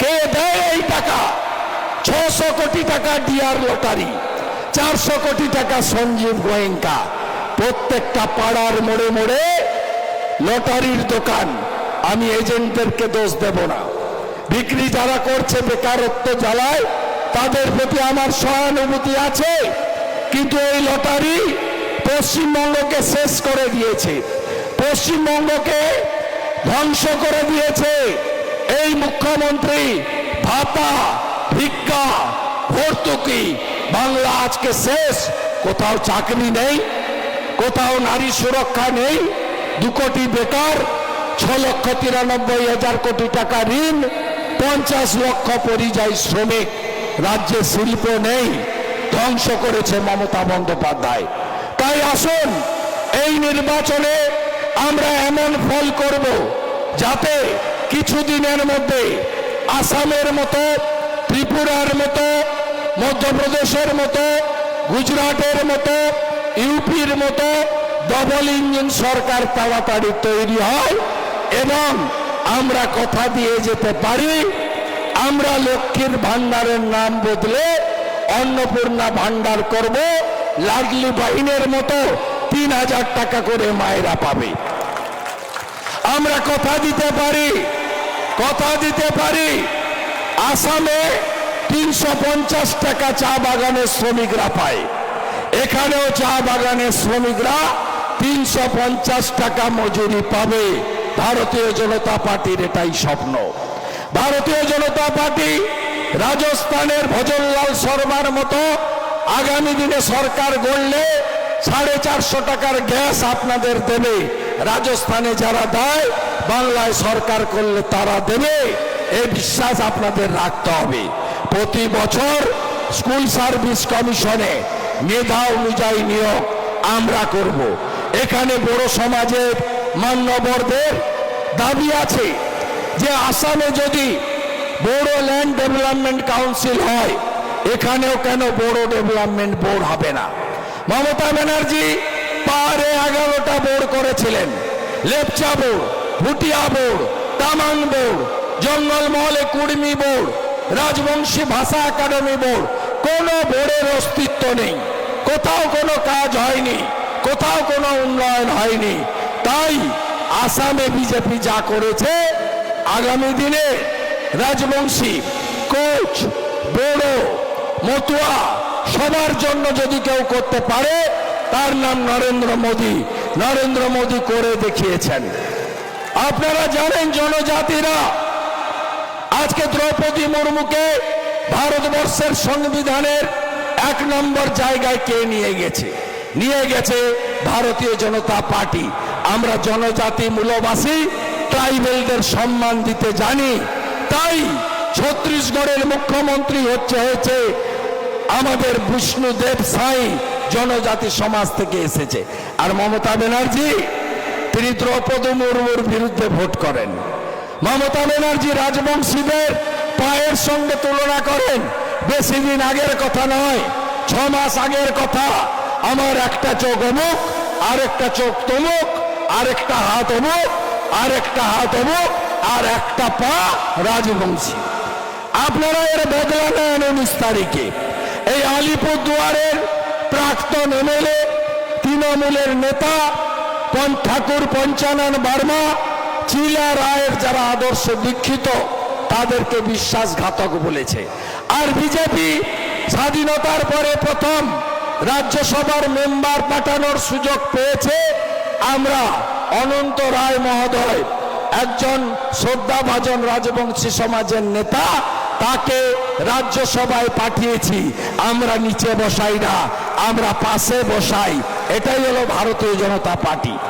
কে দেয় এই টাকা? ছশো কোটি টাকা ডিআর লটারি, চারশো কোটি টাকা সঞ্জীব গোয়েঙ্কা। প্রত্যেকটা পাড়ার মোড়ে মোড়ে লটারির দোকান, আমি এজেন্টদেরকে দোষ দেব না। বিক্রি যারা করছে বেকারত্ব জ্বালায়, তাদের প্রতি আমার সহানুভূতি আছে, কিন্তু এই লটারি পশ্চিমবঙ্গকে শেষ করে দিয়েছে, পশ্চিমবঙ্গকে ধ্বংস করে দিয়েছে। এই মুখ্যমন্ত্রী ভাতা, ভিক্ষা, ভর্তুকি, বাংলা আজকে শেষ। কোথাও চাকরি নেই, কোথাও নারী সুরক্ষা নেই, দু কোটি বেকার ছ লক্ষ তিরানব্বই হাজার কোটি টাকা ঋণ, পঞ্চাশ লক্ষ পরিযায়ী শ্রমিক। রাজ্যে শিল্প নেই, ধ্বংস করেছে মমতা বন্দ্যোপাধ্যায়। তাই আসুন, এই নির্বাচনে আমরা এমন ফল করব যাতে কিছুদিনের মধ্যে আসামের মতো, ত্রিপুরার মতো, মধ্যপ্রদেশের মতো, গুজরাটের মতো, ইউপির মতো ডবল ইঞ্জিন সরকার তাড়াতাড়ি তৈরি হয় এবং আমরা কথা দিয়ে যেতে পারি। আমরা লক্ষ্মীর ভান্ডারের নাম বদলে অন্নপূর্ণা ভান্ডার করব। লাডলি বাহিনের মতো তিন হাজার টাকা করে মায়েরা পাবে। আমরা কথা দিতে পারি। কথা দিতে পারি? আসামে তিনশো পঞ্চাশ টাকা চা বাগানের শ্রমিকরা পায়। এখানেও চা বাগানের শ্রমিকরা তিনশো পঞ্চাশ টাকা মজুরি পাবে। ভারতীয় জনতা পার্টির এটাই স্বপ্ন। ভারতীয় জনতা পার্টি রাজস্থানের ভজনলাল শর্মার মতো আগামী দিনে সরকার গড়লে সাড়ে চারশো টাকার গ্যাস আপনাদের দেবে। রাজস্থানে যারা দেয় বাংলায় সরকার করলে তারা দেবে। এই বিশ্বাস আপনাদের রাখতে হবে। প্রতি বছর স্কুল সার্ভিস কমিশনে মেধা অনুযায়ী নিয়োগ আমরা করব। এখানে বড় সমাজের মান্যবরদের দাবি আছে যে আসামে যদি বড় ল্যান্ড ডেভেলপমেন্ট কাউন্সিল হয়, এখানেও কেন বড় ডেভেলপমেন্ট বোর্ড হবে না? মমতা ব্যানার্জি পাহাড়ে এগারোটা বোর্ড করেছিলেন, Lepcha board. Bhutia board, Tamang board জঙ্গলমহলে Kurmi board, Rajbanshi ভাষা একাডেমি বোর্ড, কোনো বোর্ডের অস্তিত্ব নেই। কোথাও কোনো কাজ হয়নি, কোথাও কোনো উন্নয়ন হয়নি। তাই আসামে বিজেপি যা করেছে, আগামী দিনে রাজবংশী, কোচ, বড়ো, মতুয়া, সবার জন্য যদি কেউ করতে পারে, তার নাম নরেন্দ্র মোদী। নরেন্দ্র মোদী করে দেখিয়েছেন। আপনারা জানেন জনজাতিরা, আজকে দ্রৌপদী মুর্মুকে ভারতবর্ষের সংবিধানের এক নম্বর জায়গায় কে নিয়ে গেছে? নিয়ে গেছে ভারতীয় জনতা পার্টি। আমরা জনজাতি মূলবাসী, ট্রাইবেলদের সম্মান দিতে জানি। তাই ছত্তিশগড়ের মুখ্যমন্ত্রী হচ্ছে হয়েছে আমাদের বিষ্ণুদেব সাই, জনজাতি সমাজ থেকে এসেছে। আর মমতা ব্যানার্জি তিনি দ্রৌপদী মুর্মুর বিরুদ্ধে ভোট করেন। মমতা ব্যানার্জি রাজবংশীদের পায়ের সঙ্গে তুলনা করেন। বেশি দিন আগের কথা নয়, ছ মাস আগের কথা। আমার একটা চোখ অমুক আর একটা চোখ তমুক আর একটা হাত অমুক আর একটা হাত অমুক, আর একটা পা রাজবংশী। আপনারা এর বদলা নেন উনিশ তারিখে। এই আলিপুরদুয়ারের প্রাক্তন এমএলএ, তৃণমূলের নেতা ঠাকুর পঞ্চানন বর্মা, চিলা রায়ের যারা আদর্শ দীক্ষিত, তাদেরকে বিশ্বাসঘাতক বলেছে। আর বিজেপি স্বাধীনতার পরে প্রথম রাজ্যসভার মেম্বার পাঠানোর সুযোগ পেয়েছে। আমরা অনন্ত রায় মহোদয়, একজন শ্রদ্ধাভাজন রাজবংশী সমাজের নেতা, তাকে রাজ্যসভায় পাঠিয়েছি। আমরা নিচে বসাই না, আমরা পাশে বসাই। এটাই হলো ভারতীয় জনতা পার্টি।